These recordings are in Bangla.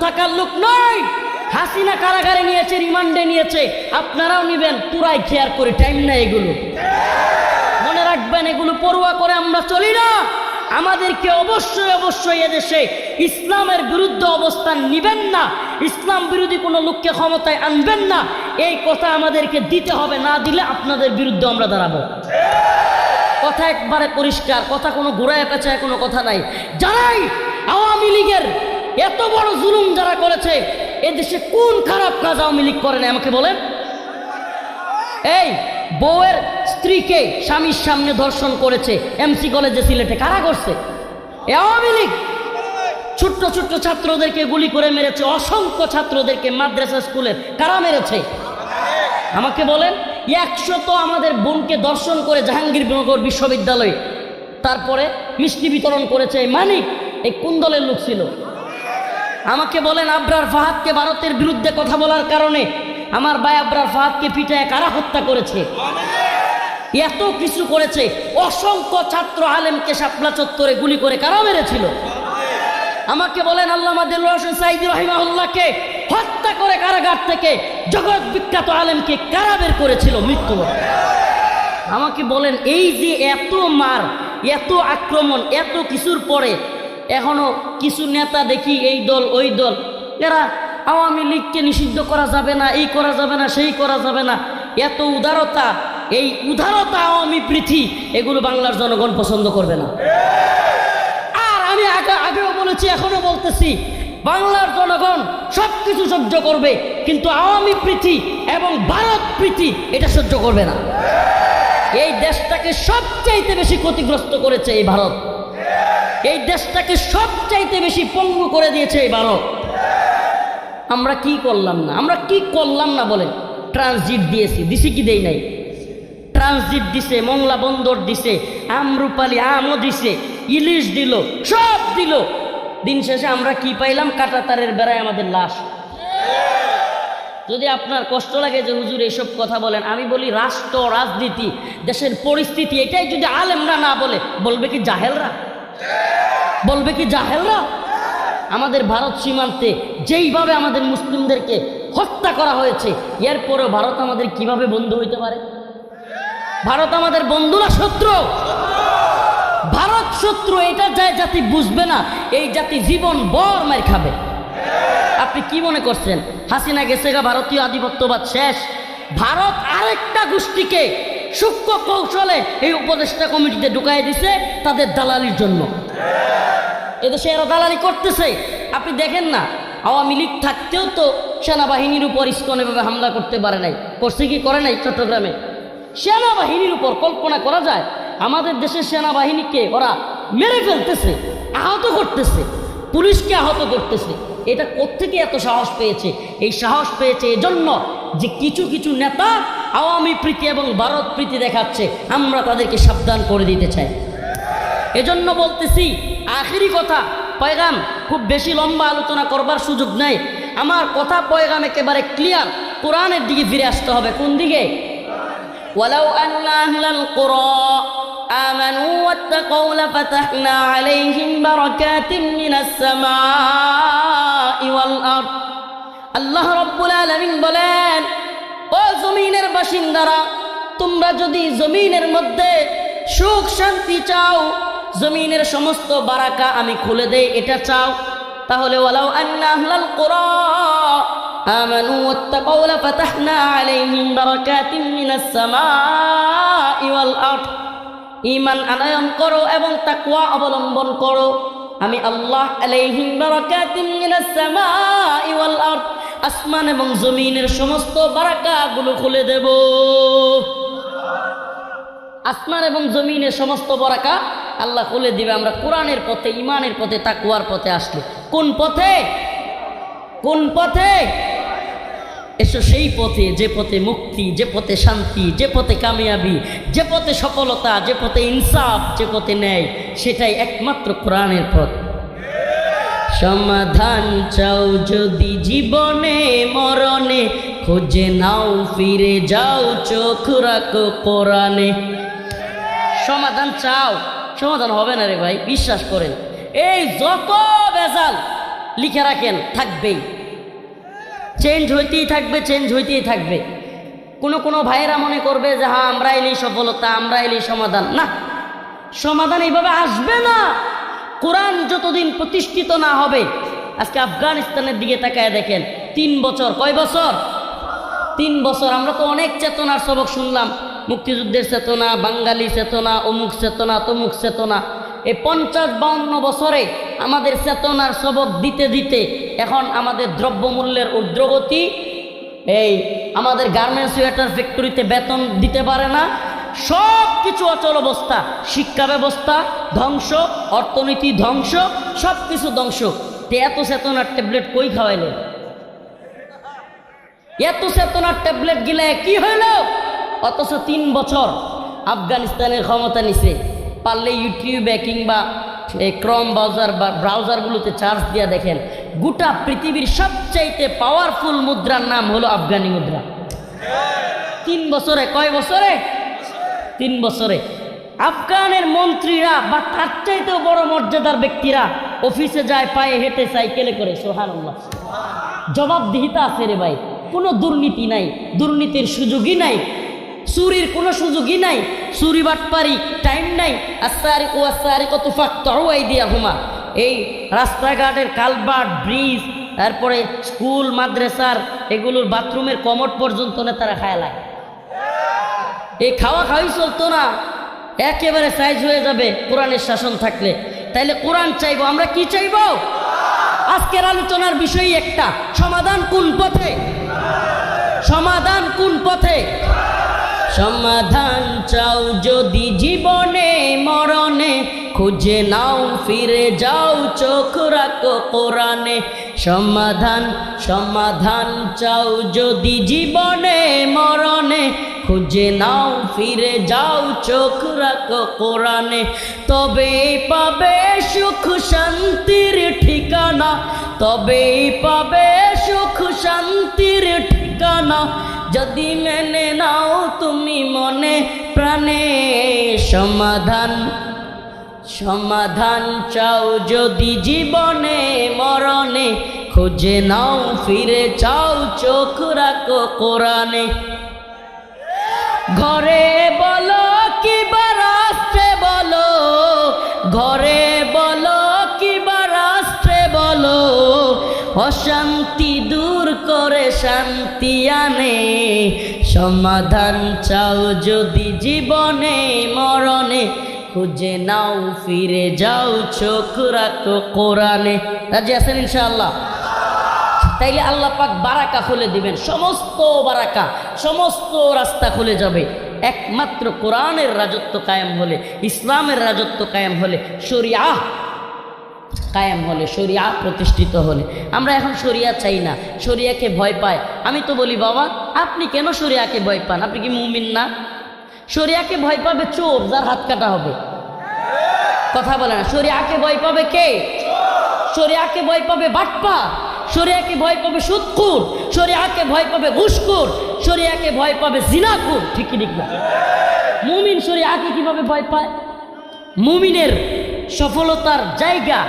থাকার লোক নয়। হাসিনা কারাগারে নিয়েছে, রিমান্ডে নিয়েছে। আপনারাও নিবেন, পুরাই খেয়ার করে, টাইম না এগুলো। মনে রাখবেন, এগুলো পড়ুয়া করে আমরা চলি না। আমাদেরকে অবশ্যই অবশ্যই এদেশে ইসলামের বিরুদ্ধে অবস্থান নিবেন না। ইসলাম বিরোধী কোনো লোককে ক্ষমতায় আনবেন না। এই কথা আমাদেরকে দিতে হবে, না দিলে আপনাদের বিরুদ্ধে আমরা দাঁড়াবো। কথা একবারে পরিষ্কার, কথা কোনো ঘুরায় পেঁচায় কোনো কথা নাই। যারাই আওয়ামী লীগের এত বড় জুলুম যারা করেছে, এদেশে কোন খারাপ কাজ আওয়ামী লীগ করে না, আমাকে বলেন? এই, বউয়ের স্ত্রীকে স্বামীর সামনে ধর্ষণ করেছে, এমসি কলেজে সিলেটে কারা করছে? আওয়ামী লীগ। ছোট্ট ছোট্ট ছাত্রদেরকে গুলি করে মেরেছে, অসংখ্য ছাত্রদেরকে মাদ্রাসা স্কুলের কারা মেরেছে? আমাকে বলেন, একশো তো আমাদের বোনকে দর্শন করে জাহাঙ্গীরনগর বিশ্ববিদ্যালয়ে, তারপরে মিষ্টি বিতরণ করেছে মানিক, এই কুন্দলের লোক ছিল। আমাকে বলেন আবরার ফাহাদকে ভারতের বিরুদ্ধে কথা বলার কারণে আমার ভাই আবরার ফাহাদকে পিটায় কারা হত্যা করেছে? এত কিছু করেছে। অসংখ্য ছাত্র আলেমকে শাপলা চত্বরে গুলি করে কারা মেরেছিল? আমাকে বলেন আল্লাহ দিল হোসেন সাইদ রহিমাউল্লাহকে হত্যা করে কারাগার থেকে জগৎ বিখ্যাত আলেমকে কারা বের করেছিল মৃত্যু আমাকে বলেন এই যে এত মার, এত আক্রমণ, এত কিছুর পরে এখনও কিছু নেতা দেখি এই দল, ওই দল। এরা আওয়ামী লীগকে নিষিদ্ধ করা যাবে না, এই করা যাবে না, সেই করা যাবে না। এত উদারতা, এই উদারতা আওয়ামী পৃথি এগুলো বাংলার জনগণ পছন্দ করবে না। আর আমি আগে, আগেও বলেছি, এখনও বলতেছি, বাংলার জনগণ সব কিছু সহ্য করবে, কিন্তু আওয়ামী প্রীতি এবং ভারত প্রীতি এটা সহ্য করবে না। এই দেশটাকে সবচাইতে বেশি ক্ষতিগ্রস্ত করেছে এই ভারত। এই দেশটাকে সবচাইতে বেশি পঙ্গু করে দিয়েছে এই ভারত। আমরা কি করলাম না? আমরা কি করলাম না বলেন? ট্রানজিট দিয়েছি, দিছি কি দেই নাই? ট্রানজিট দিছে, মংলা বন্দর দিছে, আমরুপালি আমও দিছে, ইলিশ দিল, সব দিল। দিন শেষে আমরা কি পাইলাম? কাটা তারের বেড়ায় আমাদের লাশ। যদি আপনার কষ্ট লাগে যে হুজুর এইসব কথা বলেন, আমি বলি রাষ্ট্র, রাজনীতি, দেশের পরিস্থিতি, এটাই যদি আলেমরা না বলে, বলবে কি জাহেলরা? বলবে কি, জাহেলরা? আমাদের ভারত সীমান্তে যেইভাবে আমাদের মুসলিমদেরকে হত্যা করা হয়েছে এরপরেও ভারত আমাদের কীভাবে বন্ধু হইতে পারে? ভারত আমাদের বন্ধু না শত্রু? ভারত শত্রু, এটা যায় জাতি বুঝবে না, এই জাতি জীবন বর মার খাবে। আপনি কি মনে করছেন? হাসিনা গেছে গা, ভারতীয় আধিপত্যবাদ শেষ। ভারত আরেকটা গোষ্ঠীকে সূক্ষ্ম কৌশলে এই উপদেষ্টা কমিটিতে ঢুকাই দিছে, তাদের দালালির জন্য। এদেশে এরা দালালি করতেছে। আপনি দেখেন না, আওয়ামী লীগ থাকতেও তো সেনাবাহিনীর উপর ইস্কন এভাবে হামলা করতে পারে নাই। করছে কি করে নাই চট্টগ্রামে? সেনাবাহিনীর উপর কল্পনা করা যায়, আমাদের দেশের সেনাবাহিনীকে ওরা মেরে ফেলতেছে, আহত করতেছে, পুলিশকে আহত করতেছে। এটা কোত্থেকে এত সাহস পেয়েছে? এই সাহস পেয়েছে এজন্য যে কিছু কিছু নেতা আওয়ামী প্রীতি এবং ভারত প্রীতি দেখাচ্ছে, আমরা তাদেরকে সাবধান করে দিতে চাই। এজন্য বলতেছি আখেরি কথা পয়গাম খুব বেশি লম্বা আলোচনা করবার সুযোগ নেই আমার কথা পয়গাম একেবারে ক্লিয়ার কোরআনের দিকে ফিরে আসতে হবে কোন দিকে ولو أن أهل القرى آمنوا واتقوا لفتحنا عليهم بركات من السماء والأرض আল্লাহ রব্বুল আলমিন বলেন ও জমিনের বাসিন্দারা তোমরা যদি জমিনের মধ্যে সুখ শান্তি চাও জমিনের সমস্ত বারাকা আমি খুলে দেই, এটা চাও? তাহলে ঈমান আনয়ন করো এবং তাকওয়া অবলম্বন করো। আমি আল্লাহ ওয়াল আসমান এবং জমিনের সমস্ত বারাকাগুলো খুলে দেব। আসমান এবং জমিনের সমস্ত বরাকা আল্লাহ খুলে দিবে, আমরা কোরআনের পথে ইমানের পথে তাকুয়ার পথে আসলে। কোন পথে? কোন পথে? এসো সেই পথে, যে পথে মুক্তি, যে পথে শান্তি, যে পথে কামিয়াবি, যে পথে সফলতা, যে পথে ইনসাফ, যে পথে ন্যায়, সেটাই একমাত্র কোরআনের পথ। সমাধান চাও যদি জীবনে, মরণে, খুঁজে নাও, ফিরে যাও, চোখ রাখো কোরআনে। সমাধান চাও। সমাধান হবে না রে ভাই, বিশ্বাস করেন। এই যত বেজাল লিখে রাখেন, থাকবেই। চেঞ্জ হইতেই থাকবে চেঞ্জ হইতেই থাকবে। কোনো কোনো ভাইয়েরা মনে করবে যে হ্যাঁ আমরা এলেই সফলতা আমরা এলেই সমাধান। না, সমাধান এইভাবে আসবে না। কোরআন যতদিন প্রতিষ্ঠিত না হবে, আজকে আফগানিস্তানের দিকে তাকায় দেখেন, তিন বছর, কয় বছর? তিন বছর, আমরা তো অনেক চেতনার সবক শুনলাম। মুক্তিযুদ্ধের চেতনা, বাঙালি চেতনা, অমুক চেতনা, তমুক চেতনা। এই পঞ্চাশ বাউন্ন বছরে আমাদের চেতনার সবক দিতে দিতে এখন আমাদের দ্রব্যমূল্যের ঊর্ধ্বগতি, এই আমাদের গার্মেন্টস সোয়েটার ফ্যাক্টরিতে বেতন দিতে পারে না। সব কিছু অচল অবস্থা, শিক্ষা ব্যবস্থা ধ্বংস, অর্থনীতি ধ্বংস সব কিছু ধ্বংস এত চেতনার ট্যাবলেট কই খাওয়াইলেন এত চেতনার ট্যাবলেট গিলে কি হইল? অথচ তিন বছর আফগানিস্তানের ক্ষমতা নিছে। পারলে ইউটিউবে কিংবা এই ক্রম ব্রাউজার বা ব্রাউজারগুলোতে চার্জ দিয়ে দেখেন। গোটা পৃথিবীর সবচাইতে পাওয়ারফুল মুদ্রার নাম হলো আফগানি মুদ্রা। তিন বছরে, কয় বছরে? তিন বছরে। আফগানের মন্ত্রীরা বা তার চাইতেও বড় মর্যাদার ব্যক্তিরা অফিসে যায়, পায়ে হেঁটে সাইকেলে করে সোহান জবাবদিহিতা আছে রে ভাই। কোনো দুর্নীতি নাই, দুর্নীতির সুযোগই নাই। চুরির কোনো সুযোগই নাই, চুরি বাটপারি টাইম নাই আসারি ও আসারি কত ফাঁক তরুয়াই দিয়া হুমা এই রাস্তাঘাটের কালভার্ট ব্রিজ তারপরে স্কুল মাদ্রাসার এগুলোর বাথরুমের কমট পর্যন্ত নেতারা খায় লাগে এই খাওয়া খাওয়াই চলতো না, একেবারে সাইজ হয়ে যাবে কোরআনের শাসন থাকলে। তাইলে কোরআন চাইব, আমরা কি চাইব? আজকের আলোচনার বিষয় একটা, সমাধান কোন পথে? সমাধান কোন পথে? সমাধান চাও যদি জীবনে, মরণে, খুঁজে নাও, ফিরে যাও, চোখ রাখো কোরআনে। সমাধান সমাধান চাও যদি জীবনে, মরণে, খুঁজে নাও, ফিরে যাও, চোখ রাখো কোরআনে। তবে পাবে সুখ শান্তির ঠিকানা, তবে পাবে সুখ শান্তির ঠিকানা। যদি মেনে নাও তুমি মনে প্রাণে সমাধান সমাধান চাও যদি জীবনে মরণে, খুঁজে নাও ফিরে চাও চোখ রাখো কোরআনে। ঘরে বলো কি রাষ্ট্রে বলো, ঘরে বলো কি রাষ্ট্রে বলো, অশান্তি শান্তি আনে, সমাধান চাও যদি জীবনে, মরণে, খুঁজে নাও, ফিরে যাও, চোখ রাখো কোরআনে। রাজি আছেন ইনশাআল্লাহ? তাইলে আল্লাহ পাক বারাকা খুলে দিবেন, সমস্ত বারাকা, সমস্ত রাস্তা খুলে যাবে। একমাত্র কোরআনের রাজত্ব কায়েম হলে, ইসলামের রাজত্ব কায়েম হলে, শরিয়া কায়েম হলে, শরিয়া প্রতিষ্ঠিত হলে। আমরা এখন শরিয়া চাই না শরিয়াকে ভয় পায়। আমি তো বলি, বাবা, আপনি কেন শরিয়াকে ভয় পান? আপনি কি মুমিন না? শরিয়াকে ভয় পাবে চোর, যার হাত কাটা হবে। কথা বলে না শরিয়াকে ভয় পাবে কে? শরিয়াকে ভয় পাবে বাটপা? শরিয়াকে ভয় পাবে সুৎকুর শরিয়াকে ভয় পাবে ঘুষকুর শরিয়াকে ভয় পাবে জিনাকুর ঠিকই ঠিক না। মুমিন শরিয়াকে কীভাবে ভয় পায়? মুমিনের সফলতার জায়গা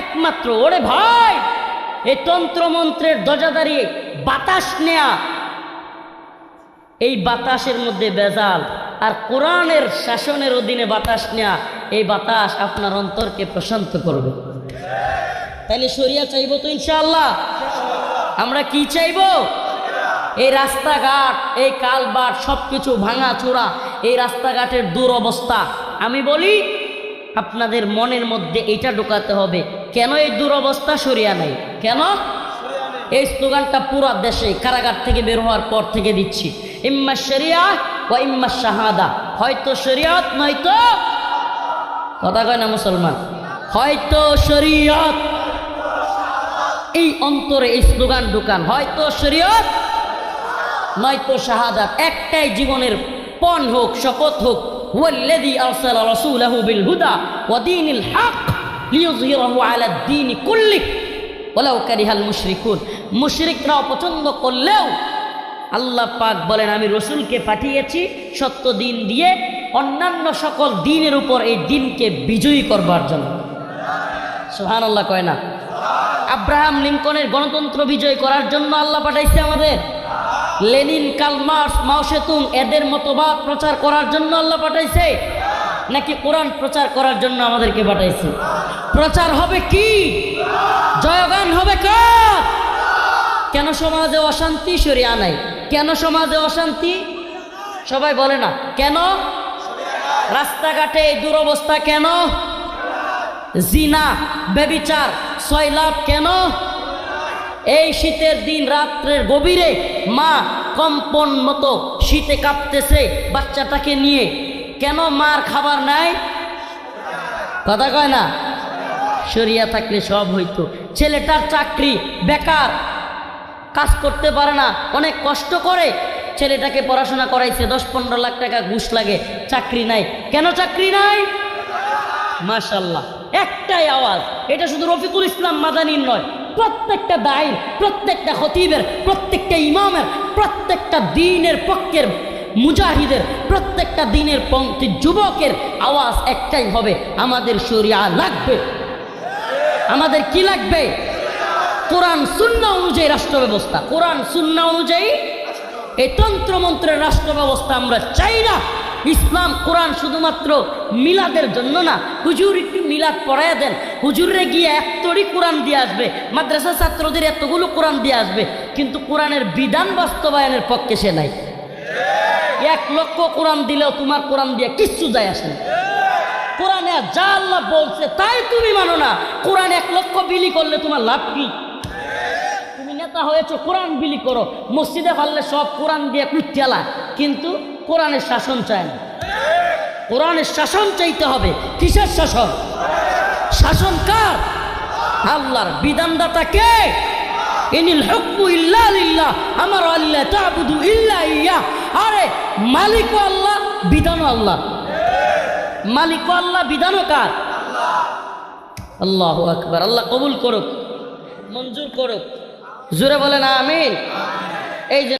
একমাত্র, ওরে ভাই! এই তন্ত্রমন্ত্রের দরজা দাঁড়িয়ে বাতাস নেয়া। এই বাতাসের মধ্যে বেজাল আর কোরআনের শাসনের অধীনে বাতাস নেয়া, এই বাতাস আপনার অন্তরকে প্রশান্ত করবে। তাইলে সরিয়া চাইব তো ইনশাআল্লাহ। আমরা কি চাইব? এই রাস্তাঘাট, এই কালবাট সব কিছু ভাঙা চোরা এই রাস্তাঘাটের দুরবস্থা। আমি বলি আপনাদের মনের মধ্যে এটা ঢোকাতে হবে, কেন এই দুরবস্থা সরিয়া নাই? কেন? এই স্লোগানটা পুরো দেশে কারাগার থেকে বের হওয়ার পর থেকে দিচ্ছি। ইম্মা শরিয়া ও ইম্মা শাহাদা। হয়তো শরিয়ত, নয়তো কথা কয় না মুসলমান? হয়তো শরিয়ত। এই অন্তরে এই স্লোগান ঢুকান, হয়তো শরীয়ত, নয়তো শাহাদাত। একটাই জীবনের পণ হোক, শপথ হোক ওয়াল্লাযী আরসালা রাসূলাহু বিল হুদা ওয়া দীনিল হক লিইয়ুযহিরাহু আলা দ্বীনি কুল্লি ওয়ালাউ কারিহাল মুশরিকুন। মুশরিকরা অপছন্দ করলেও আল্লাহ পাক বলেন, আমি রসুলকে পাঠিয়েছি সত্য দিন দিয়ে অন্যান্য সকল দিনের উপর এই দিনকে বিজয়ী করবার জন্য। সুবহানাল্লাহ কয় না? আব্রাহাম লিঙ্কনের গণতন্ত্র বিজয় করার জন্য আল্লাহ পাঠাইছে আমাদের। লেনিন কালমার্স মাওসেতুং এদের মতবাদ প্রচার করার জন্য আল্লাহ পাঠাইছে। নাকি কোরআন প্রচার করার জন্য আমাদেরকে পাঠাইছে? প্রচার হবে কি? জয়গান হবে কেন সমাজে অশান্তি? সরিয়া নাই। কেন সমাজে অশান্তি? সবাই বলে না। কেন? রাস্তাঘাটে এই দুরবস্থা কেন? জিনা বেবিচার সয়লাভ কেন? এই শীতের দিন রাত্রের গভীরে মা কম্পন মতো শীতে কাঁপতেছে বাচ্চাটাকে নিয়ে। কেন মার খাবার নাই? কথা কয় না? সরিয়া থাকলে সব হইতো। ছেলেটার চাকরি বেকার, কাজ করতে পারে না, অনেক কষ্ট করে। ছেলেটাকে পড়াশোনা করাইছে, দশ পনেরো লাখ টাকা ঘুষ লাগে, চাকরি নাই। কেন চাকরি নাই? মাশাল্লাহ। একটাই আওয়াজ, এটা শুধু রফিকুল ইসলাম মাদানির নয়, প্রত্যেকটা দায়ের প্রত্যেকটা খতিবের, প্রত্যেকটা ইমামের, প্রত্যেকটা দিনের পক্ষের মুজাহিদের, প্রত্যেকটা দিনের পঙ্ক্তি যুবকের আওয়াজ একটাই হবে, আমাদের শরিয়া লাগবে। আমাদের কি লাগবে? কোরআন শূন্য অনুযায়ী রাষ্ট্র ব্যবস্থা কোরআন শূন্য অনুযায়ী এই তন্ত্রমন্ত্রের রাষ্ট্র ব্যবস্থা আমরা চাই না। ইসলাম, কোরআন শুধুমাত্র মিলাদের জন্য না। হুজুর একটু মিলাদ পড়ায় দেন। হুজুরে গিয়ে এতটি কোরআন দিয়ে আসবে। মাদ্রাসা ছাত্রদের এতগুলো কোরআন দিয়ে আসবে। কিন্তু কোরআনের বিধান বাস্তবায়নের পক্ষে সে নাই। এক লক্ষ কোরআন দিলেও তোমার কোরআন দিয়ে কিচ্ছু যায় আসে না। কোরআনে যা আল্লাহ বলছে, তাই তুমি মানো না। কোরআন এক লক্ষ বিলি করলে তোমার লাভ কি? তুমি নেতা হয়েছো, কোরআন বিলি করো। মসজিদে পারলে সব কোরআন দিয়ে কুটিয়ালা কিন্তু কোরআনের শাসন চায় না। কোরআনের শাসন চাইতে হবে। কিসের শাসন? শাসন কার? আল্লাহর বিধানদাতা কে? ইল্লা আমার ইল্লা আরে মালিক আল্লাহ বিধান আল্লাহ। মালিক আল্লাহ, বিধানও কার? আল্লাহ আল্লাহ কবুল করুক, মঞ্জুর করুক। জোরে বলেন, আমিন। এই